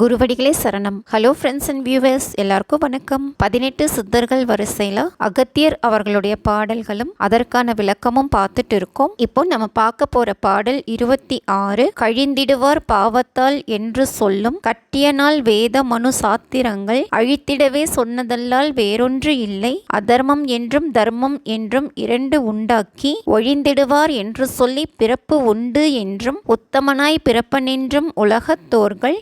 குருவடிகளே சரணம். Hello friends and viewers எல்லாருக்கும் வணக்கம். பதினெட்டு சித்தர்கள் வரிசையில் அகத்தியர் அவர்களுடைய பாடல்களும் அதற்கான விளக்கமும் பார்த்துட்டு இருக்கோம். இப்போ நம்ம பார்க்க போற பாடல் இருபத்தி ஆறு. கழிந்திடுவார் பாவத்தால் என்று சொல்லும் கட்டிய நாள் வேத மனு சாத்திரங்கள் அழித்திடவே சொன்னதல்லால் வேறொன்று இல்லை. அதர்மம் என்றும் தர்மம் என்றும் இரண்டு உண்டாக்கி ஒழிந்திடுவார் என்று சொல்லி பிறப்பு உண்டு என்றும் உத்தமனாய் பிறப்பனென்றும் உலகத்தோர்கள்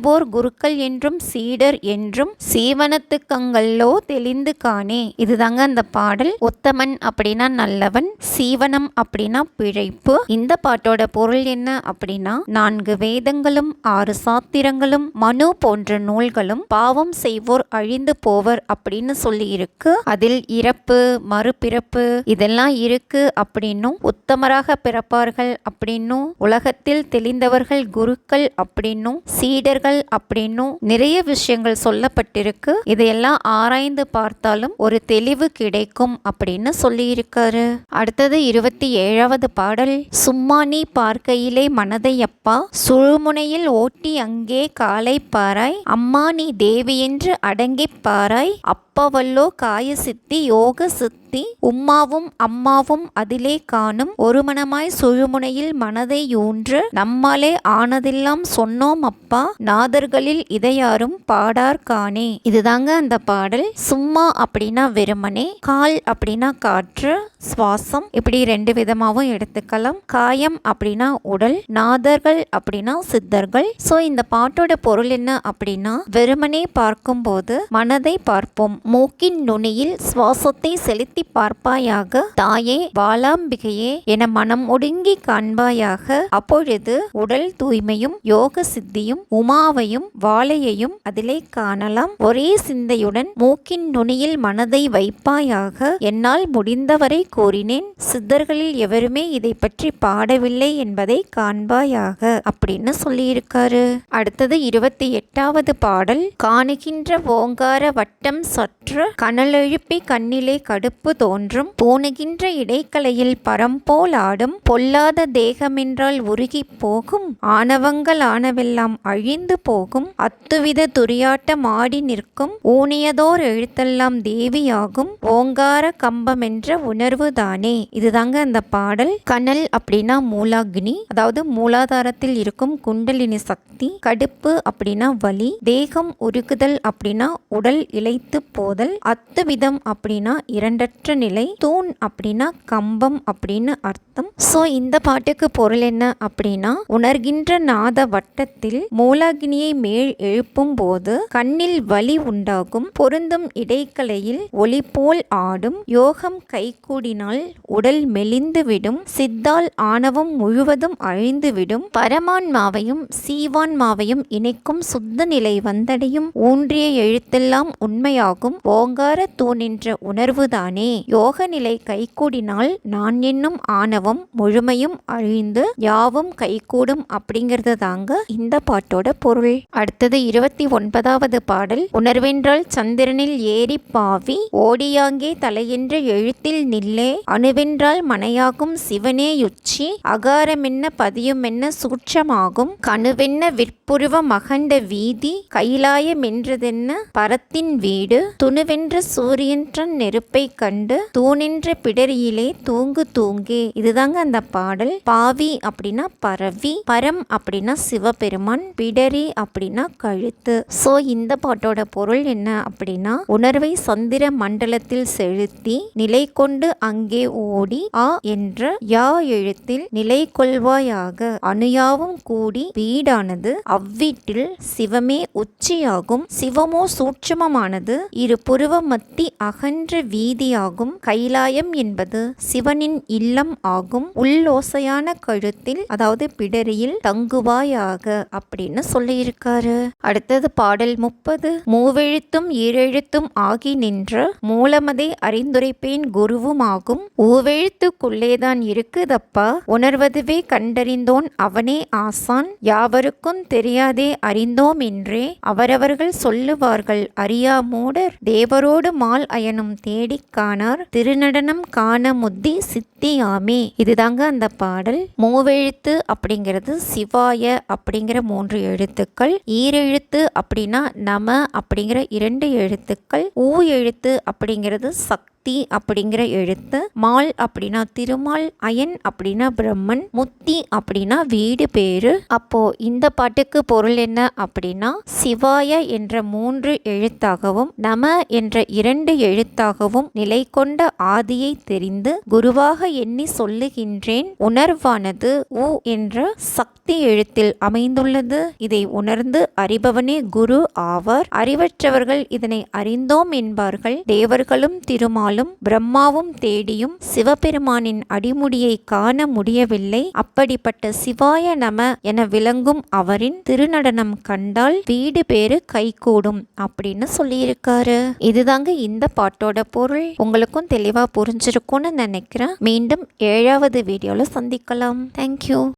தெளிந்திடுவோர் குருக்கள் என்றும் சீடர் என்றும் சீவனத்துக்கங்கள்ளோ தெளிந்து காணே. இதுதாங்க அந்த பாடல். ஒத்தமன் அப்படின்னா நல்லவன் சீவனம் அப்படின்னா பிழைப்பு. இந்த பாட்டோட பொருள் என்ன அப்படின்னா நான்கு வேதங்களும் ஆறு சாத்திரங்களும் மனு போன்ற நூல்களும் பாவம் செய்வோர் அழிந்து போவர் அப்படின்னு சொல்லி இருக்கு அதில் இறப்பு மறுபிறப்பு இதெல்லாம் இருக்கு அப்படின்னும் உத்தமராக பிறப்பார்கள் அப்படின்னும் உலகத்தில் தெளிந்தவர்கள் குருக்கள் அப்படின்னும் சீடர்கள் அப்படின்னும் நிறைய விஷயங்கள் சொல்லப்பட்டிருக்கு. இதையெல்லாம் ஆராய்ந்து பார்த்தாலும் ஒரு தெளிவு கிடைக்கும் அப்படின்னு சொல்லியிருக்காரு. அடுத்தது இருபத்தி ஏழாவது பாடல். சும்மா நீ பார்க்கையிலே மனதை அப்பா சுழுமுனையில் ஓட்டி அங்கே காலை பாராய் அம்மா நீ தேவி என்று அடங்கிப் பாராய் அப்பவல்லோ காய சித்தி யோக சித்தி உம்மாவும் அம்மாவும் அதிலே காணும் ஒருமனமாய் சுழுமுனையில் மனதை ஊன்று நம்மாலே ஆனதெல்லாம் சொன்னோம் அப்பா நாதர்களில் இதையாரும் பாடார் காணே. இதுதாங்க அந்த பாடல். சும்மா அப்படின்னா வெறுமனே கால் அப்படின்னா காற்று சுவாசம் இப்படி ரெண்டு விதமாகவும் எடுத்துக்கலாம். காயம் அப்படின்னா உடல் நாதர்கள் அப்படின்னா சித்தர்கள். ஸோ இந்த பாட்டோட பொருள் என்ன அப்படின்னா வெறுமனே பார்க்கும்போது மனதை பார்ப்போம். மூக்கின் நுனியில் சுவாசத்தை செலுத்தி பார்ப்பாயாக? தாயே வாளாம்பிகையே என மனம் ஒடுங்கி காண்பாயாக? அப்பொழுது உடல் தூய்மையும் யோக சித்தியும் உமாவையும் வாழையையும் அதிலே காணலாம். ஒரே சிந்தையுடன் மூக்கின் நுனியில் மனதை வைப்பாயாக? என்னால் முடிந்தவரை கூறினேன். சித்தர்களில் எவருமே இதை பற்றி பாடவில்லை என்பதை காண்பாயாக? அப்படின்னு சொல்லியிருக்காரு. அடுத்தது இருபத்தி எட்டாவது பாடல். காணுகின்ற ஓங்கார வட்டம் சற்று கனலெழுப்பி கண்ணிலே கடுப்பு தோன்றும். பூணுகின்ற இடைக்கலையில் பரம்போல் ஆடும். பொல்லாத தேகமென்றால் உருகி போகும். ஆணவங்கள் ஆனவெல்லாம் அழிந்து போகும். அத்துவித துரியாட்டம் ஆடி நிற்கும். ஊனியதோர் எழுத்தெல்லாம் தேவியாகும். ஓங்கார கம்பம் என்ற உணர்வு தானே. இதுதாங்க அந்த பாடல். கனல் அப்படின்னா மூலாகினி. அதாவது மூலாதாரத்தில் இருக்கும் குண்டலினி சக்தி. கடுப்பு அப்படின்னா வலி. தேகம் உருகுதல் அப்படின்னா உடல் இழைத்து போதல். அத்துவிதம் அப்படின்னா இரண்டற்ற நிலை தூண் அப்படின்னா கம்பம் அப்படின்னு அர்த்தம். ஸோ இந்த பாட்டுக்கு பொருள் என்ன அப்படின்னா உணர்கின்ற நாத வட்டத்தில் மூலாகினியை மேல் எழுப்பும் போது கண்ணில் வலி உண்டாகும். பொருந்தும் இடைக்கலையில் ஒளி போல் ஆடும். யோகம் கைகூடினால் உடல் மெலிந்துவிடும். சித்தால் ஆணவம் முழுவதும் அழிந்துவிடும். பரமான்மாவையும் சீவான்மாவையும் இணைக்கும் சுத்த நிலை வந்தடையும். ஊன்றிய எழுத்தெல்லாம் உண்மையாகும். ஓங்கார தூணின்ற உணர்வுதானே? யோக நிலை கைகூடினால் நான் என்னும் ஆணவம் முழுமையும் அழிந்து யாவும் கைகூடும் அப்படிங்கிறது தாங்க இந்த பாட்டோட பொருள். அடுத்தது இருபத்தி ஒன்பதாவது பாடல். உணர்வென்றால் சந்திரனில் ஏறி பாவி ஓடியாங்கே தலையென்று எழுத்தில் நில்லே அணுவென்றால் மனையாகும் சிவனே யுச்சி அகாரமென்ன பதியுமென்ன சூட்சமாகும் கணுவென்ன விற்புருவ மகண்ட வீதி கைலாயமென்றதென்ன பரத்தின் வீடு துணுவென்ற சூரியன்றன் நெருப்பை கண்டு தூணின்ற பிடரியிலே தூங்கு தூங்கே. இதுதாங்க அந்த பாடல். பாவி அப்படின்னா பரவி பரம் அப்படின்னா சிவபெருமான் பிடரி அப்படின்னா கழுத்து. சோ இந்த பாட்டோட பொருள் என்ன அப்படின்னா உணர்வை சந்திர மண்டலத்தில் செலுத்தி நிலை கொண்டு அங்கே ஓடி ஆ என்ற யா எழுத்தில் நிலை கொள்வாயாக. அணுயாவும் கூடி வீடானது அவ்வீட்டில் சிவமே உச்சியாகும். சிவமோ சூட்சமமானது இரு புருவ மத்தி அகன்ற வீதியாகும். கைலாயம் என்பது சிவனின் இல்லம் ஆகும். உள்ளோசையான கழுத்தில் அதாவது பிடரியில் தங்குவாயாக அப்படின்னு சொல்லியிருக்காரு. அடுத்தது பாடல் முப்பது. மூவெழுத்தும் ஈரெழுத்தும் ஆகி நின்ற மூலமதை அறிந்துரைப்பேன் குருவுமாகும் ஊவெழுத்துக்குள்ளேதான் இருக்குதப்பா. உணர்வதுவே கண்டறிந்தோன் அவனே ஆசான். யாவருக்கும் தெரியாதே அறிந்தோம் என்றே அவரவர்கள் சொல்லுவார்கள். அறியா மூடர் தேவரோடு மால் அயனும் தேடிக் காணார் திருநடனம் காண முத்தி சித்தியாமே. இதுதாங்க அந்த பாடல். மூவெழுத்து அப்படிங்கிறது சிவாய அப்படிங்கிற மூன்று எழுத்துக்கள். ஈரெழுத்து அப்படின்னா நம அப்படிங்கிற இரண்டு எழுத்துக்கள். ஊ எழுத்து அப்படிங்கிறது சக்தி. அப்படிங்கிற எழுத்து மால் அப்படின்னா திருமால் அயன் அப்படின்னா பிரம்மன் முத்தி அப்படின்னா வீடு பேரு அப்போ இந்த பாட்டுக்கு பொருள் என்ன அப்படின்னா சிவாய என்ற மூன்று எழுத்தாகவும் நம என்ற இரண்டு எழுத்தாகவும் நிலை கொண்ட ஆதியை தெரிந்து குருவாக எண்ணி சொல்லுகின்றேன் உணர்வானது உ என்ற சக்தி எழுத்தில் அமைந்துள்ளது. இதை உணர்ந்து அறிபவனே குரு ஆவார். அறிவற்றவர்கள் இதனை அறிந்தோம் என்பார்கள். தேவர்களும் திருமாலும் பிரம்மாவும் தேடியும் சிவபெருமானின் அடிமுடியை காண முடியவில்லை. அப்படிப்பட்ட சிவாய நம என விளங்கும் அவரின் திருநடனம் கண்டால் வீடு பேரு கைகூடும் அப்படின்னு சொல்லியிருக்காரு. இதுதாங்க இந்த பாட்டோட பொருள். உங்களுக்கும் தெளிவா புரிஞ்சிருக்கும்னு நினைக்கிறேன். மீண்டும் ஏழாவது வீடியோல சந்திக்கலாம். தேங்க்யூ